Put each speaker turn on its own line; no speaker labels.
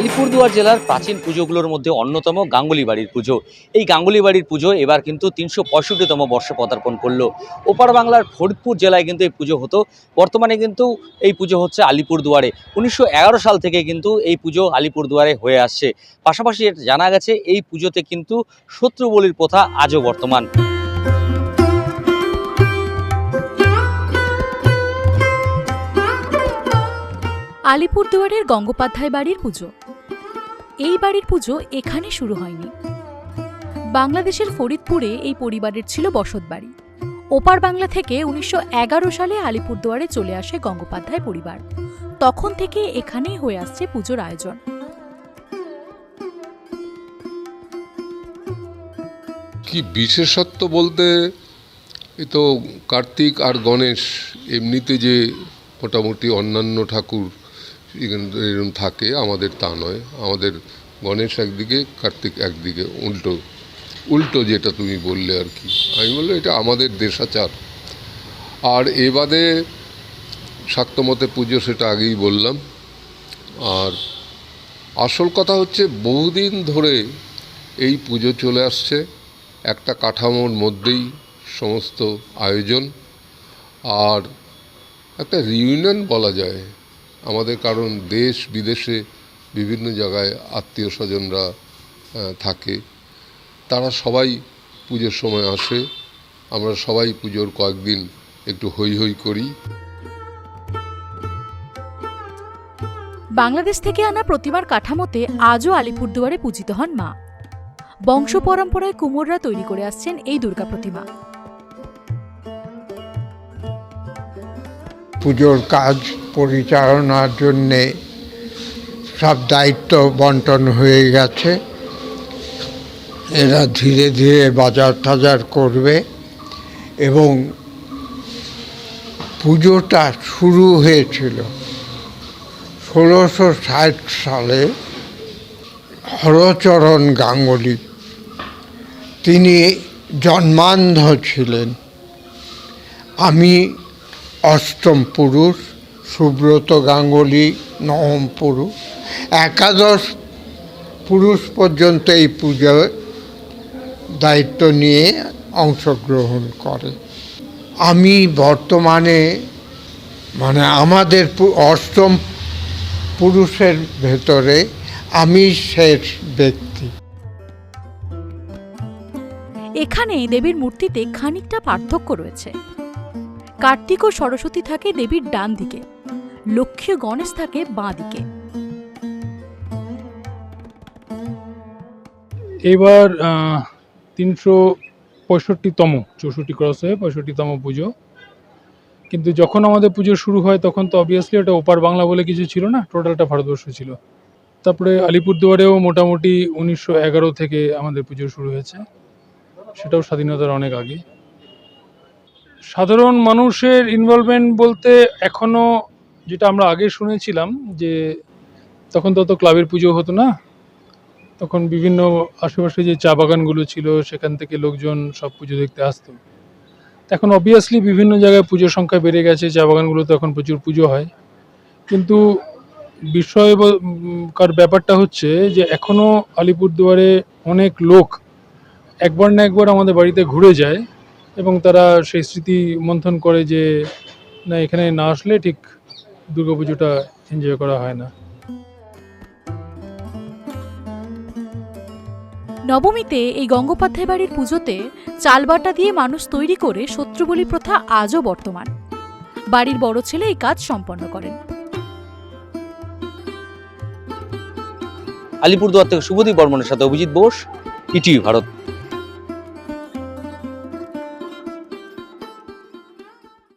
আলিপুরদুয়ার জেলার প্রাচীন পুজোগুলোর মধ্যে অন্যতম গাঙ্গুলি বাড়ির পুজো। এই গাঙ্গুলি বাড়ির পুজো এবার কিন্তু তিনশো পঁয়ষট্টিতম বর্ষে পদার্পণ করল। ওপার বাংলার ফরিদপুর জেলায় কিন্তু এই পুজো হতো। বর্তমানে কিন্তু এই পুজো হচ্ছে আলিপুরদুয়ারে। উনিশশো এগারো সাল থেকে কিন্তু এই পুজো আলিপুরদুয়ারে হয়ে আসছে। পাশাপাশি জানা গেছে, এই পুজোতে কিন্তু শত্রু বলির প্রথা আজও বর্তমান।
আলিপুরদুয়ারের গঙ্গোপাধ্যায় বাড়ির পুজো। এই বাড়ির পুজো এখানে শুরু হয়নি। বাংলাদেশের ফরিদপুরে এই পরিবারের ছিল বসত বাড়ি। ওপার বাংলা থেকে উনিশশো এগারো সালে আলিপুরদুয়ারে চলে আসে গঙ্গোপাধ্যায় পরিবার। তখন থেকে এখানেই হয়ে আসছে পুজোর আয়োজন।
কি বিশেষত্ব বলতে, এই তো কার্তিক আর গণেশ এমনিতে যে মোটামুটি অন্যান্য ঠাকুর এরকম থাকে, আমাদের তা নয়। আমাদের গণেশ একদিকে, কার্তিক একদিকে, উল্টো। উল্টো যেটা তুমি বললে আর কি। আমি বললাম, এটা আমাদের দেশাচার। আর এ বাদে শাক্তমতে পুজো সেটা আগেই বললাম। আর আসল কথা হচ্ছে, বহুদিন ধরে এই পুজো চলে আসছে। একটা কাঠামোর মধ্যেই সমস্ত আয়োজন। আর একটা রিউনিয়ন বলা যায়। আমাদের কারণ দেশ বিদেশে বিভিন্ন জায়গায় আত্মীয় স্বজনরা থাকে। তারা সবাই পুজোর সময় আসে। আমরা সবাই পুজোর কয়েকদিন একটু হই হই করি।
বাংলাদেশ থেকে আনা প্রতিমার কাঠামোতে আজও আলিপুরদুয়ারে পূজিত হন মা। বংশ পরম্পরায় কুমোররা তৈরি করে আসছেন এই দুর্গা প্রতিমা।
পুজোর কাজ পরিচালনার জন্যে সব দায়িত্ব বন্টন হয়ে গেছে। এরা ধীরে ধীরে বাজার টাজার করবে এবং পুজোটা শুরু হয়েছিল ষোলোশো ষাট সালে হরচরণ গাঙ্গুলি। তিনি জন্মান্ধ ছিলেন। আমি অষ্টম পুরুষ, সুব্রত গাঙ্গুলি, নবম পুরুষ। একাদশ পুরুষ পর্যন্ত এই পুজোয় দায়িত্ব নিয়ে অংশগ্রহণ করে। আমি বর্তমানে মানে আমাদের অষ্টম পুরুষের ভেতরে আমি শেষ ব্যক্তি।
এখানে দেবীর মূর্তিতে খানিকটা পার্থক্য রয়েছে। কার্তিক ও সরস্বতী থাকে দেবীর ডান দিকে। লক্ষ্মী গণেশ থাকে বাঁ দিকে।
এবার তিনশো পঁয়ষট্টিতম, চৌষট্টি ক্রস হয়ে পঁয়ষট্টিতম পুজো। কিন্তু যখন আমাদের পুজো শুরু হয়, তখন তো অবভিয়াসলি ওটা ওপার বাংলা বলে কিছু ছিল না টোটালটা ভারতবর্ষ ছিল। তারপরে আলিপুরদুয়ারেও মোটামুটি উনিশশো এগারো থেকে আমাদের পুজো শুরু হয়েছে। সেটাও স্বাধীনতার অনেক আগে। সাধারণ মানুষের ইনভলভমেন্ট বলতে এখনও যেটা আমরা আগে শুনেছিলাম যে তখন তো অত ক্লাবের পুজো হতো না, তখন বিভিন্ন আশেপাশে যে চা বাগানগুলো ছিল সেখান থেকে লোকজন সব পুজো দেখতে আসতো। এখন অবভিয়াসলি বিভিন্ন জায়গায় পুজোর সংখ্যা বেড়ে গেছে, চা বাগানগুলোতে এখন প্রচুর পুজো হয়। কিন্তু বিষয় কার ব্যাপারটা হচ্ছে যে এখনও আলিপুরদুয়ারে অনেক লোক একবার না একবার আমাদের বাড়িতে ঘুরে যায়। এবং তারা সেই স্মৃতি মন্থন করে যে না এখানে না আসলে ঠিক দুর্গাপুজোটা এনজয় করা হয় না।
নবমীতে এই গঙ্গোপাধ্যায় বাড়ির পুজোতে চালবাটা দিয়ে মানুষ তৈরি করে শত্রুবলি প্রথা আজও বর্তমান। বাড়ির বড় ছেলে এই কাজ সম্পন্ন করেন।
আলিপুরদুয়ার থেকে শুভদীপ বর্মনের সাথে অভিজিৎ বোস ইটিভি ভারত।